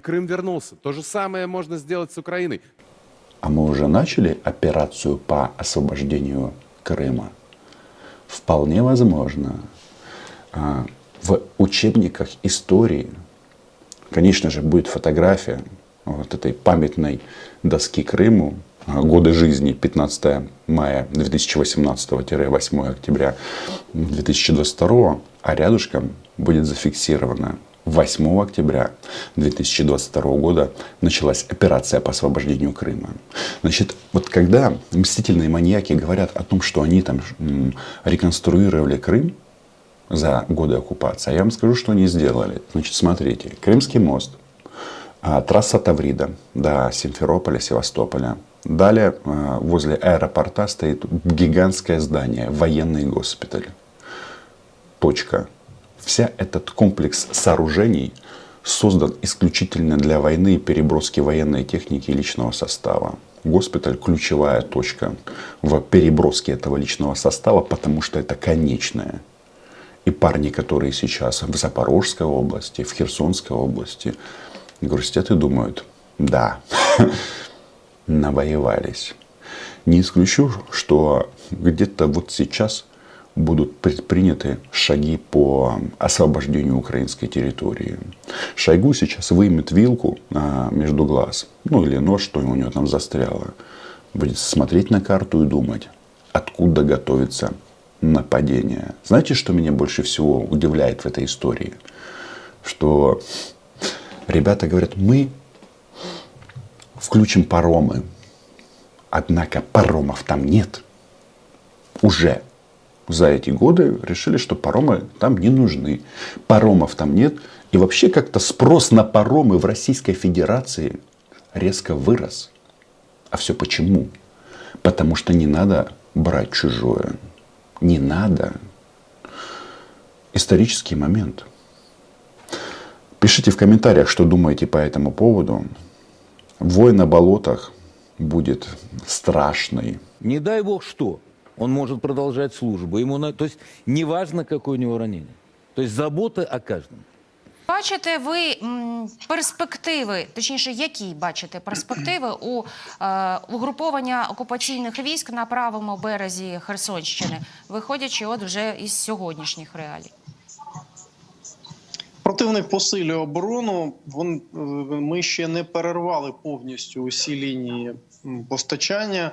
Крым вернулся. То же самое можно сделать с Украиной. А мы уже начали операцию по освобождению Крыма. Вполне возможно. А, В учебниках истории, конечно же, будет фотография вот этой памятной доски Крыму, а, годы жизни 15 мая 2018-8 октября 2022, а рядышком будет зафиксировано 8 октября 2022 года началась операция по освобождению Крыма. Значит, вот когда мстительные маньяки говорят о том, что они там реконструировали Крым за годы оккупации, а я вам скажу, что они сделали. Значит, смотрите, Крымский мост, а, трасса Таврида до Симферополя, Севастополя. Далее а, возле аэропорта стоит гигантское здание, военный госпиталь. Точка. Вся этот комплекс сооружений создан исключительно для войны и переброски военной техники и личного состава. Госпиталь – ключевая точка в переброске этого личного состава, потому что это конечное. И парни, которые сейчас в Запорожской области, в Херсонской области, грустят и думают, да, навоевались. Не исключу, что где-то вот сейчас будут предприняты шаги по освобождению украинской территории. Шойгу сейчас вымет вилку а, между глаз, ну или нож, что у него там застряло. Будет смотреть на карту и думать, откуда готовится нападение. Знаете, что меня больше всего удивляет в этой истории? Что ребята говорят, мы включим паромы. Однако паромов там нет. Уже за эти годы решили, что паромы там не нужны. Паромов там нет. И вообще как-то спрос на паромы в Российской Федерации резко вырос. А все почему? Потому что не надо брать чужое. Не надо. Исторический момент. Пишите в комментариях, что думаете по этому поводу. Вой на болотах будет страшный. Не дай бог что, он может продолжать службу. Ему на... То есть неважно, какое у него ранение. То есть забота о каждом. Бачите ви м, перспективи, точніше, які бачите перспективи у е, угруповання окупаційних військ на правому березі Херсонщини, виходячи от вже із сьогоднішніх реалій? Противник посилює оборону. Вон, е, ми ще не перервали повністю усі лінії постачання.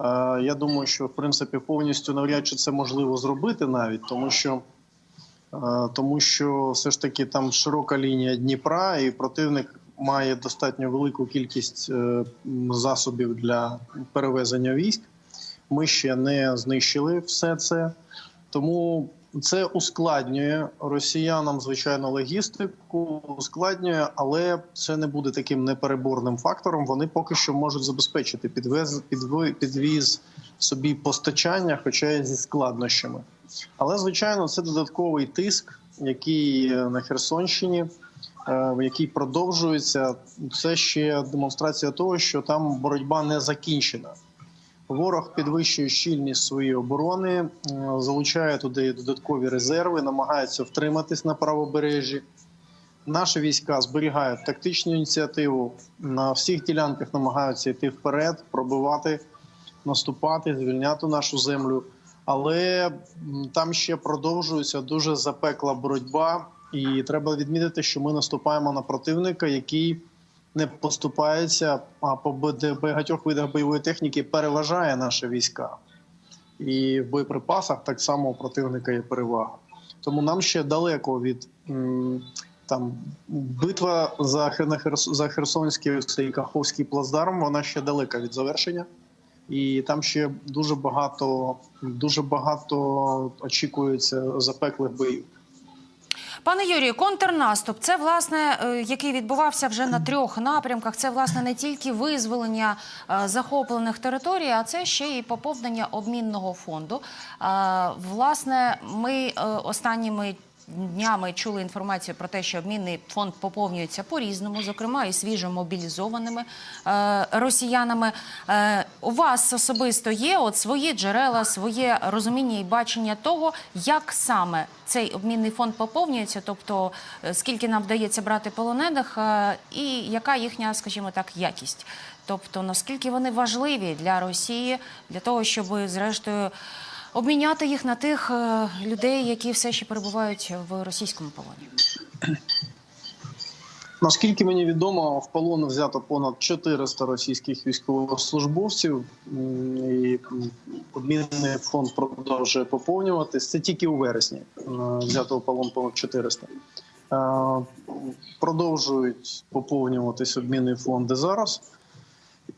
Е, Я думаю, що в принципі повністю навряд чи це можливо зробити навіть, тому що, е, тому що все ж таки там широка лінія Дніпра, і противник має достатньо велику кількість е, засобів для перевезення військ. Ми ще не знищили все це. Тому це ускладнює росіянам, звичайно, логістику, ускладнює, але це не буде таким непереборним фактором. Вони поки що можуть забезпечити підвез, підвіз собі постачання, хоча й зі складнощами. Але звичайно, це додатковий тиск, який на Херсонщині, е, який продовжується. Це ще демонстрація того, що там боротьба не закінчена. Ворог підвищує щільність своєї оборони, залучає туди додаткові резерви, намагається втриматись на правобережжі. Наші війська зберігають тактичну ініціативу на всіх ділянках, намагаються йти вперед, пробивати, наступати, звільняти нашу землю. Але там ще продовжується дуже запекла боротьба, і треба відмітити, що ми наступаємо на противника, який не поступається, а по багатьох видах бойової техніки переважає наші війська. І в боєприпасах так само у противника є перевага. Тому нам ще далеко від там битва за, за Херсонський цей Каховський плацдарм, вона ще далека від завершення. І там ще дуже багато, дуже багато очікується запеклих боїв. Пане Юрію, контрнаступ це власне, е, який відбувався вже на трьох напрямках. Це власне не тільки визволення е, захоплених територій, а це ще і поповнення обмінного фонду. Е, Власне, ми останніми днями чули інформацію про те, що обмінний фонд поповнюється по-різному, зокрема і свіжо мобілізованими е, росіянами. Е, у вас особисто є от свої джерела, своє розуміння і бачення того, як саме цей обмінний фонд поповнюється, тобто е, скільки нам вдається брати полонених, е, і яка їхня, скажімо так, якість. Тобто наскільки вони важливі для Росії для того, щоб зрештою обміняти їх на тих е, людей, які все ще перебувають в російському полоні. Наскільки мені відомо, в полон взято понад 400 російських військовослужбовців, і обмінний фонд продовжує поповнюватись. Це тільки у вересні е, взято в полон понад 400. Е, Продовжують поповнюватись обмінні фонди зараз.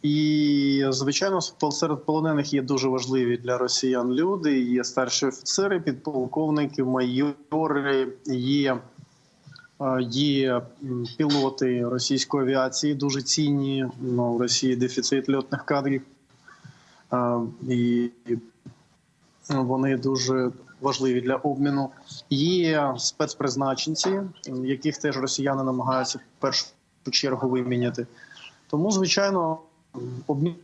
І, звичайно, серед полонених є дуже важливі для росіян люди. Є старші офіцери, підполковники, майори, є Е, Є пілоти російської авіації, дуже цінні. Ну, в Росії дефіцит льотних кадрів. Е, І вони дуже важливі для обміну. Є спецпризначенці, яких теж росіяни намагаються в першу чергу виміняти. Тому, звичайно, обмін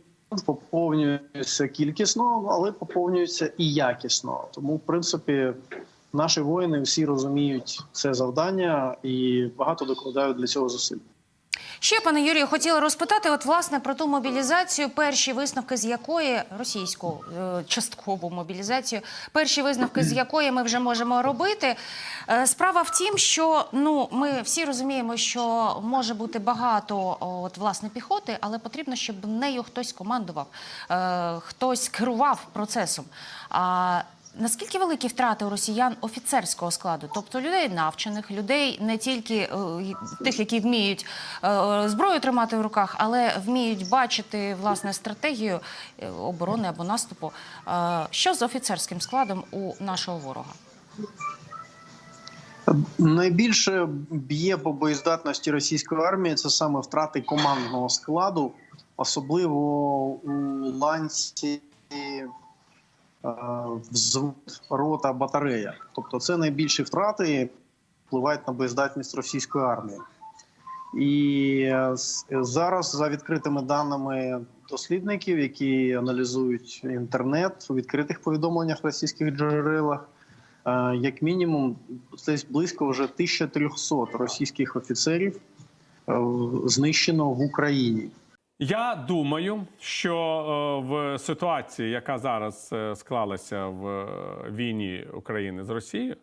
поповнюється кількісно, але поповнюється і якісно. Тому, в принципі, наші воїни всі розуміють це завдання і багато докладають для цього зусиль. Ще, пане Юрію, хотіла розпитати, от власне про ту мобілізацію, перші висновки з якої російську е, часткову мобілізацію, перші висновки з якої ми вже можемо робити. Е, Справа в тім, що ну ми всі розуміємо, що може бути багато от власне піхоти, але потрібно, щоб нею хтось командував, е, хтось керував процесом. А Наскільки великі втрати у росіян офіцерського складу, тобто людей навчених, людей не тільки е, тих, які вміють е, зброю тримати в руках, але вміють бачити власне стратегію е, оборони або наступу. Що з офіцерським складом у нашого ворога? Найбільше б'є по боєздатності російської армії це саме втрати командного складу, особливо у ланці взвод, рота, батарея. Тобто це найбільші втрати впливають на боєздатність російської армії. І е, зараз, за відкритими даними дослідників, які аналізують інтернет у відкритих повідомленнях російських джерелах, е, як мінімум, десь близько вже 1300 російських офіцерів е, знищено в Україні. Я думаю, що е, в ситуації, яка зараз е, склалася в е, війні України з Росією,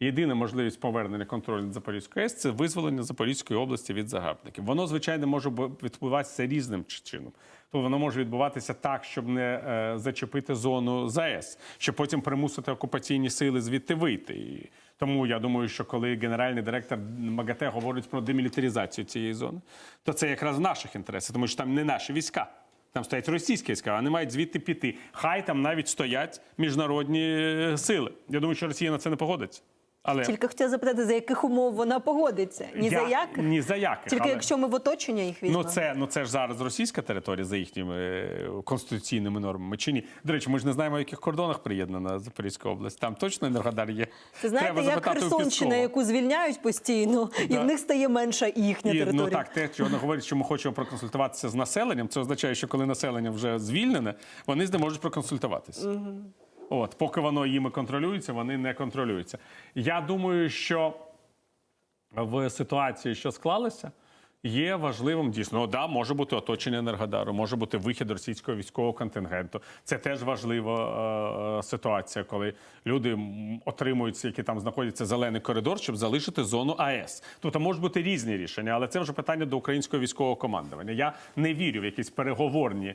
єдина можливість повернення контролю над Запорізькою АЕС – це визволення Запорізької області від загарбників. Воно, звичайно, може бу- відбуватися різним чином. Тобто воно може відбуватися так, щоб не е, зачепити зону ЗАЕС, щоб потім примусити окупаційні сили звідти вийти. І тому я думаю, що коли генеральний директор МАГАТЕ говорить про демілітаризацію цієї зони, то це якраз в наших інтересах, тому що там не наші війська. Там стоять російські війська, вони мають звідти піти. Хай там навіть стоять міжнародні е, сили. Я думаю, що Росія на це не погодиться. Але Тільки хотіла запитати, за яких умов вона погодиться? Ні я, за яких? Ні за яких. Тільки але... якщо ми в оточення їх візьмемо. Ну це, ну це ж зараз російська територія за їхніми е, конституційними нормами чи ні? До речі, ми ж не знаємо, в яких кордонах приєднана Запорізька область. Там точно Енергодар є. Це знаєте, Треба як Херсонщина, яку звільняють постійно, і в них стає менша їхня І, територія. ну так, те, що вони говорять, що ми хочемо проконсультуватися з населенням, це означає, що коли населення вже звільнене, вони з ним можуть проконсультуватися. От, поки воно їми контролюється, вони не контролюються. Я думаю, що в ситуації, що склалася, є важливим дійсно. Ну, да, може бути оточення Енергодару, може бути вихід російського військового контингенту. Це теж важлива е, ситуація, коли люди м, отримують, які там знаходяться зелений коридор, щоб залишити зону АЕС. Тобто можуть бути різні рішення, але це вже питання до українського військового командування. Я не вірю в якісь переговорні е,